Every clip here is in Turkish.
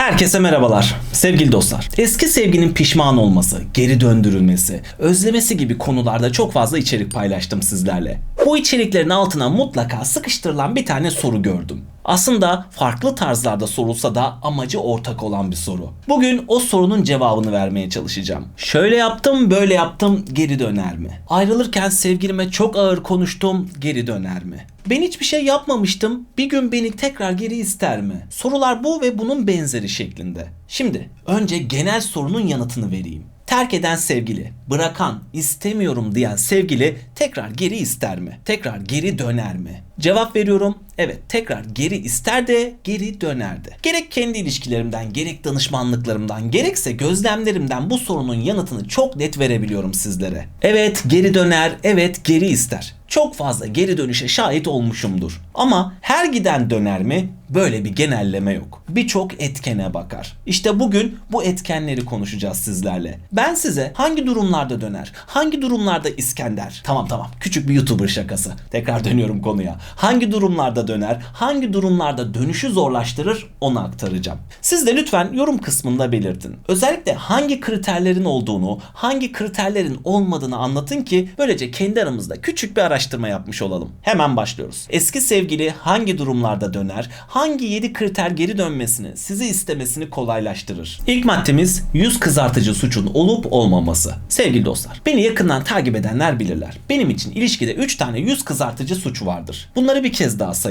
Herkese merhabalar. Sevgili dostlar. Eski sevginin pişman olması, geri döndürülmesi, özlemesi gibi konularda çok fazla içerik paylaştım sizlerle. Bu içeriklerin altına mutlaka sıkıştırılan bir tane soru gördüm. Aslında farklı tarzlarda sorulsa da amacı ortak olan bir soru. Bugün o sorunun cevabını vermeye çalışacağım. Şöyle yaptım, böyle yaptım, geri döner mi? Ayrılırken sevgilime çok ağır konuştum, geri döner mi? Ben hiçbir şey yapmamıştım. Bir gün beni tekrar geri ister mi? Sorular bu ve bunun benzeri şeklinde. Şimdi önce genel sorunun yanıtını vereyim. Terk eden sevgili, bırakan, istemiyorum diyen sevgili tekrar geri ister mi? Tekrar geri döner mi? Cevap veriyorum. Evet, tekrar geri ister de geri döner de. Gerek kendi ilişkilerimden, gerek danışmanlıklarımdan, gerekse gözlemlerimden bu sorunun yanıtını çok net verebiliyorum sizlere. Evet, geri döner, evet geri ister çok fazla geri dönüşe şahit olmuşumdur. Ama her giden döner mi? Böyle bir genelleme yok. Birçok etkene bakar. İşte bugün bu etkenleri konuşacağız sizlerle. Ben size hangi durumlarda döner, hangi durumlarda İskender? Tamam tamam küçük bir YouTuber şakası. Tekrar dönüyorum konuya. Hangi durumlarda döner, hangi durumlarda dönüşü zorlaştırır onu aktaracağım. Siz de lütfen yorum kısmında belirtin. Özellikle hangi kriterlerin olduğunu, hangi kriterlerin olmadığını anlatın ki böylece kendi aramızda küçük bir araştırma yapmış olalım. Hemen başlıyoruz. Eski sevgili hangi durumlarda döner, hangi 7 kriter geri dönmesini, sizi istemesini kolaylaştırır? İlk maddemiz yüz kızartıcı suçun olup olmaması. Sevgili dostlar, beni yakından takip edenler bilirler. Benim için ilişkide 3 tane yüz kızartıcı suç vardır. Bunları bir kez daha sayalım.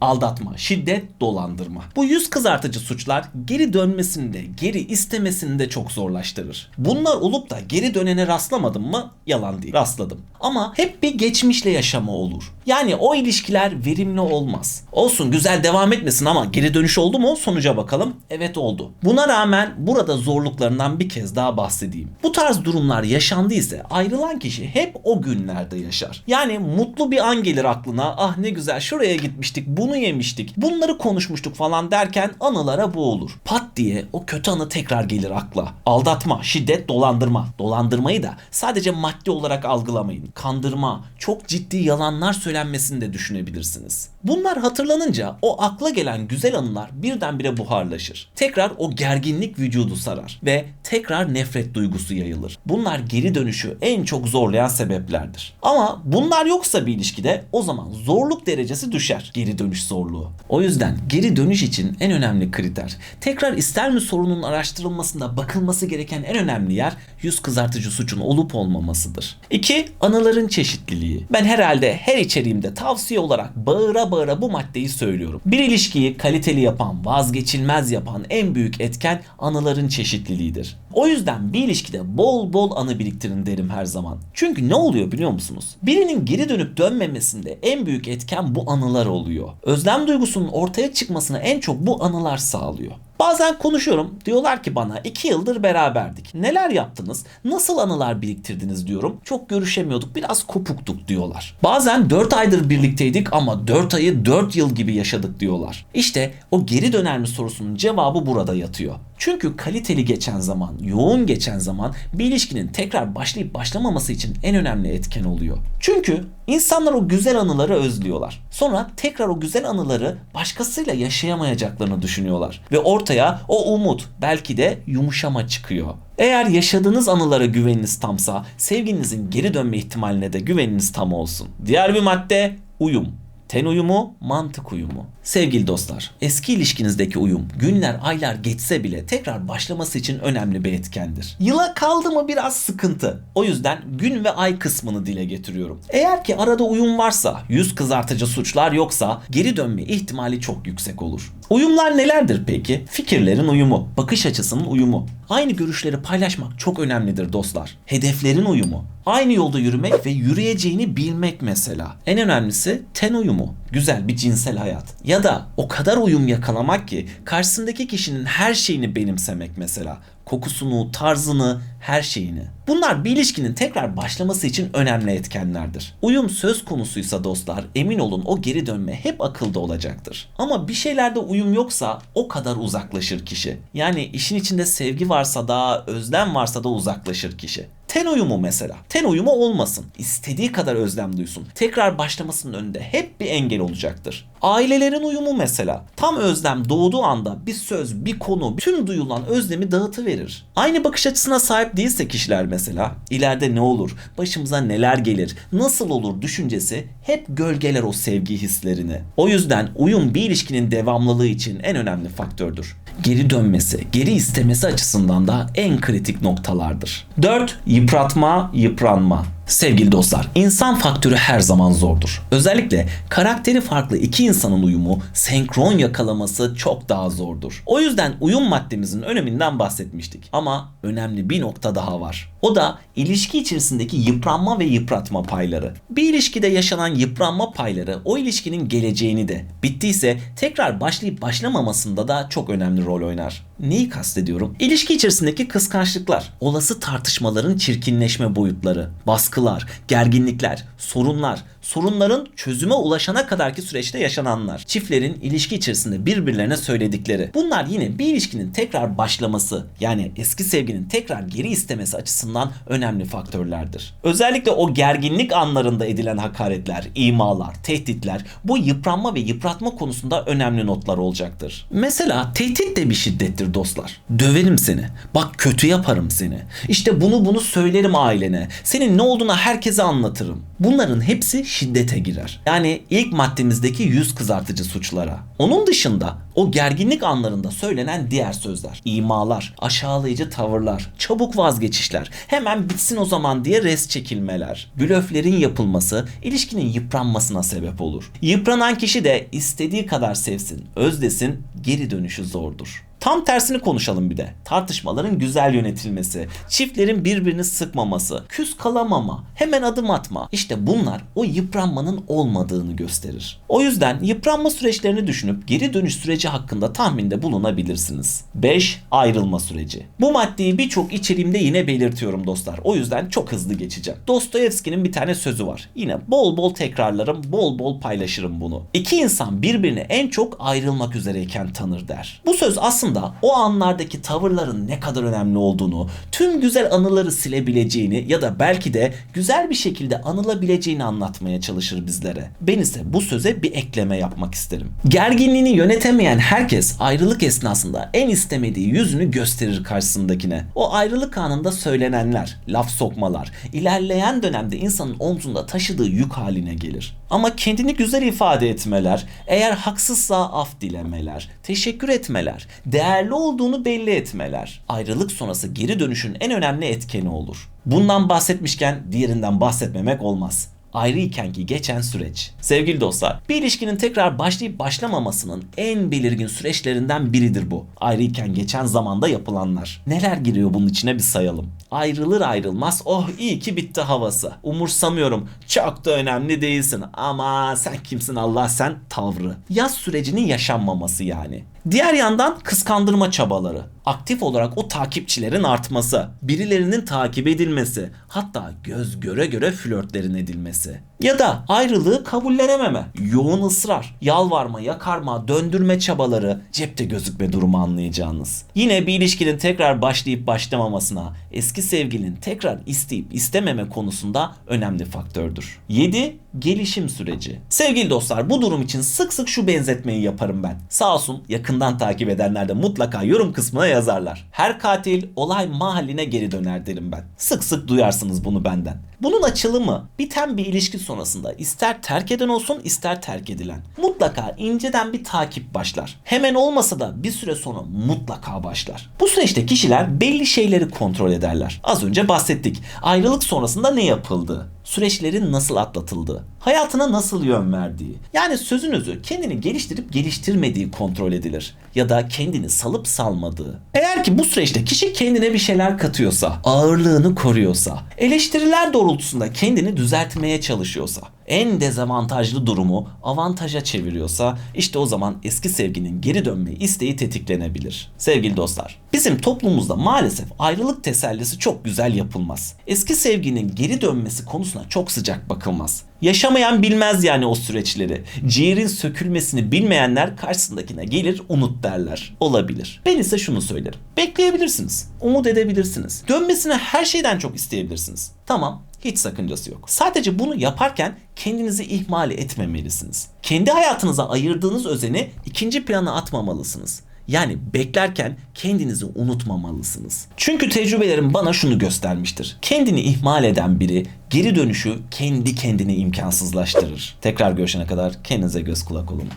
Aldatma, şiddet, dolandırma. Bu yüz kızartıcı suçlar geri dönmesini de, geri istemesini de çok zorlaştırır. Bunlar olup da geri dönene rastlamadım mı? Yalan değil. Rastladım. Ama hep bir geçmişle yaşama olur. Yani o ilişkiler verimli olmaz. Olsun güzel devam etmesin ama geri dönüş oldu mu sonuca bakalım. Evet oldu. Buna rağmen burada zorluklarından bir kez daha bahsedeyim. Bu tarz durumlar yaşandıysa ayrılan kişi hep o günlerde yaşar. Yani mutlu bir an gelir aklına. Ah ne güzel şuraya gitmiştik, bunu yemiştik, bunları konuşmuştuk falan derken anılara bu olur. Pat diye o kötü anı tekrar gelir akla. Aldatma, şiddet, dolandırma. Dolandırmayı da sadece maddi olarak algılamayın. Kandırma, çok ciddi yalanlar söylenmesini de düşünebilirsiniz. Bunlar hatırlanınca o akla gelen güzel anılar birdenbire buharlaşır. Tekrar o gerginlik vücudu sarar ve tekrar nefret duygusu yayılır. Bunlar geri dönüşü en çok zorlayan sebeplerdir. Ama bunlar yoksa bir ilişkide o zaman zorluk derecesi düşer. Geri dönüş zorluğu. O yüzden geri dönüş için en önemli kriter tekrar ister mi sorunun araştırılmasında bakılması gereken en önemli yer yüz kızartıcı suçun olup olmamasıdır. 2. Anıların çeşitliliği. Ben herhalde her içeriğimde tavsiye olarak bağıra bağıra bu maddeyi söylüyorum. Bir ilişkiyi kaliteli yapan, vazgeçilmez yapan en büyük etken anıların çeşitliliğidir. O yüzden bir ilişkide bol bol anı biriktirin derim her zaman. Çünkü ne oluyor biliyor musunuz? Birinin geri dönüp dönmemesinde en büyük etken bu anılar oluyor. Özlem duygusunun ortaya çıkmasına en çok bu anılar sağlıyor. Bazen konuşuyorum. Diyorlar ki bana iki yıldır beraberdik. Neler yaptınız? Nasıl anılar biriktirdiniz diyorum. Çok görüşemiyorduk. Biraz kopuktuk diyorlar. Bazen 4 aydır birlikteydik ama 4 ayı 4 yıl gibi yaşadık diyorlar. İşte o geri döner mi sorusunun cevabı burada yatıyor. Çünkü kaliteli geçen zaman, yoğun geçen zaman bir ilişkinin tekrar başlayıp başlamaması için en önemli etken oluyor. Çünkü insanlar o güzel anıları özlüyorlar. Sonra tekrar o güzel anıları başkasıyla yaşayamayacaklarını düşünüyorlar. Ve ortaya o umut, belki de yumuşama çıkıyor. Eğer yaşadığınız anılara güveniniz tamsa, sevginizin geri dönme ihtimaline de güveniniz tam olsun. Diğer bir madde uyum. Ten uyumu, mantık uyumu. Sevgili dostlar, eski ilişkinizdeki uyum günler, aylar geçse bile tekrar başlaması için önemli bir etkendir. Yıla kaldı mı biraz sıkıntı. O yüzden gün ve ay kısmını dile getiriyorum. Eğer ki arada uyum varsa, yüz kızartıcı suçlar yoksa geri dönme ihtimali çok yüksek olur. Uyumlar nelerdir peki? Fikirlerin uyumu, bakış açısının uyumu. Aynı görüşleri paylaşmak çok önemlidir dostlar. Hedeflerin uyumu. Aynı yolda yürümek ve yürüyeceğini bilmek mesela. En önemlisi ten uyumu. Güzel bir cinsel hayat. Ya da o kadar uyum yakalamak ki karşısındaki kişinin her şeyini benimsemek mesela. Kokusunu, tarzını, her şeyini. Bunlar bir ilişkinin tekrar başlaması için önemli etkenlerdir. Uyum söz konusuysa dostlar emin olun o geri dönme hep akılda olacaktır. Ama bir şeylerde uyum yoksa o kadar uzaklaşır kişi. Yani işin içinde sevgi varsa da özlem varsa da uzaklaşır kişi. Ten uyumu mesela. Ten uyumu olmasın. İstediği kadar özlem duysun. Tekrar başlamasının önünde hep bir engel olacaktır. Ailelerin uyumu mesela. Tam özlem doğduğu anda bir söz, bir konu, tüm duyulan özlemi dağıtıverir. Aynı bakış açısına sahip değilse kişiler mesela, ileride ne olur, başımıza neler gelir, nasıl olur düşüncesi hep gölgeler o sevgi hislerini. O yüzden uyum bir ilişkinin devamlılığı için en önemli faktördür geri dönmesi, geri istemesi açısından da en kritik noktalardır. 4. Yıpratma, yıpranma. Sevgili dostlar, insan faktörü her zaman zordur. Özellikle karakteri farklı iki insanın uyumu, senkron yakalaması çok daha zordur. O yüzden uyum maddemizin öneminden bahsetmiştik. Ama önemli bir nokta daha var. O da ilişki içerisindeki yıpranma ve yıpratma payları. Bir ilişkide yaşanan yıpranma payları o ilişkinin geleceğini de, bittiyse tekrar başlayıp başlamamasında da çok önemli rol oynar. Neyi kastediyorum? İlişki içerisindeki kıskançlıklar, olası tartışmaların çirkinleşme boyutları, baskılar, gerginlikler, sorunlar, sorunların çözüme ulaşana kadarki süreçte yaşananlar, çiftlerin ilişki içerisinde birbirlerine söyledikleri. Bunlar yine bir ilişkinin tekrar başlaması, yani eski sevginin tekrar geri istemesi açısından önemli faktörlerdir. Özellikle o gerginlik anlarında edilen hakaretler, imalar, tehditler bu yıpranma ve yıpratma konusunda önemli notlar olacaktır. Mesela tehdit de bir şiddettir dostlar. Döverim seni. Bak kötü yaparım seni. İşte bunu bunu söylerim ailene. Senin ne olduğunu herkese anlatırım. Bunların hepsi şiddete girer. Yani ilk maddemizdeki yüz kızartıcı suçlara. Onun dışında o gerginlik anlarında söylenen diğer sözler, imalar, aşağılayıcı tavırlar, çabuk vazgeçişler, hemen bitsin o zaman diye res çekilmeler, blöflerin yapılması ilişkinin yıpranmasına sebep olur. Yıpranan kişi de istediği kadar sevsin, özdesin, geri dönüşü zordur. Tam tersini konuşalım bir de. Tartışmaların güzel yönetilmesi, çiftlerin birbirini sıkmaması, küs kalamama, hemen adım atma. İşte bunlar o yıpranmanın olmadığını gösterir. O yüzden yıpranma süreçlerini düşünüp geri dönüş süreci hakkında tahminde bulunabilirsiniz. 5. Ayrılma süreci. Bu maddeyi birçok içeriğimde yine belirtiyorum dostlar. O yüzden çok hızlı geçeceğim. Dostoyevski'nin bir tane sözü var. Yine bol bol tekrarlarım, bol bol paylaşırım bunu. İki insan birbirini en çok ayrılmak üzereyken tanır der. Bu söz aslında o anlardaki tavırların ne kadar önemli olduğunu, tüm güzel anıları silebileceğini ya da belki de güzel bir şekilde anılabileceğini anlatmaya çalışır bizlere. Ben ise bu söze bir ekleme yapmak isterim. Gerginliğini yönetemeyen herkes ayrılık esnasında en istemediği yüzünü gösterir karşısındakine. O ayrılık anında söylenenler, laf sokmalar, ilerleyen dönemde insanın omzunda taşıdığı yük haline gelir. Ama kendini güzel ifade etmeler, eğer haksızsa af dilemeler, teşekkür etmeler, değerli olduğunu belli etmeler, ayrılık sonrası geri dönüşün en önemli etkeni olur. Bundan bahsetmişken diğerinden bahsetmemek olmaz ayrıyken ki geçen süreç. Sevgili dostlar, bir ilişkinin tekrar başlayıp başlamamasının en belirgin süreçlerinden biridir bu. Ayrıyken geçen zamanda yapılanlar. Neler giriyor bunun içine bir sayalım. Ayrılır ayrılmaz oh iyi ki bitti havası. Umursamıyorum. Çok da önemli değilsin. Ama sen kimsin Allah sen tavrı. Yaz sürecinin yaşanmaması yani. Diğer yandan kıskandırma çabaları. Aktif olarak o takipçilerin artması, birilerinin takip edilmesi, hatta göz göre göre flörtlerin edilmesi. Ya da ayrılığı kabullenememe, yoğun ısrar, yalvarma, yakarma, döndürme çabaları, cepte gözükme durumu anlayacağınız. Yine bir ilişkinin tekrar başlayıp başlamamasına, eski sevgilinin tekrar isteyip istememe konusunda önemli faktördür. 7. Gelişim süreci. Sevgili dostlar bu durum için sık sık şu benzetmeyi yaparım ben. Sağ olsun yakından takip edenler de mutlaka yorum kısmına yazarlar. Her katil olay mahalline geri döner derim ben. Sık sık duyarsınız bunu benden. Bunun açılımı biten bir ilişki sonrasında ister terk eden olsun ister terk edilen. Mutlaka inceden bir takip başlar. Hemen olmasa da bir süre sonra mutlaka başlar. Bu süreçte kişiler belli şeyleri kontrol ederler. Az önce bahsettik. Ayrılık sonrasında ne yapıldı? Süreçlerin nasıl atlatıldığı, hayatına nasıl yön verdiği, yani sözünüzü kendini geliştirip geliştirmediği kontrol edilir ya da kendini salıp salmadığı. Eğer ki bu süreçte kişi kendine bir şeyler katıyorsa, ağırlığını koruyorsa, eleştiriler doğrultusunda kendini düzeltmeye çalışıyorsa, en dezavantajlı durumu avantaja çeviriyorsa işte o zaman eski sevginin geri dönme isteği tetiklenebilir. Sevgili dostlar, bizim toplumumuzda maalesef ayrılık tesellisi çok güzel yapılmaz. Eski sevginin geri dönmesi konusuna çok sıcak bakılmaz. Yaşamayan bilmez yani o süreçleri. Ciğerin sökülmesini bilmeyenler karşısındakine gelir unut derler. Olabilir. Ben ise şunu söylerim. Bekleyebilirsiniz. Umut edebilirsiniz. Dönmesini her şeyden çok isteyebilirsiniz. Tamam hiç sakıncası yok. Sadece bunu yaparken kendinizi ihmal etmemelisiniz. Kendi hayatınıza ayırdığınız özeni ikinci plana atmamalısınız. Yani beklerken kendinizi unutmamalısınız. Çünkü tecrübelerim bana şunu göstermiştir. Kendini ihmal eden biri geri dönüşü kendi kendine imkansızlaştırır. Tekrar görüşene kadar kendinize göz kulak olun.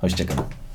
Hoşçakalın.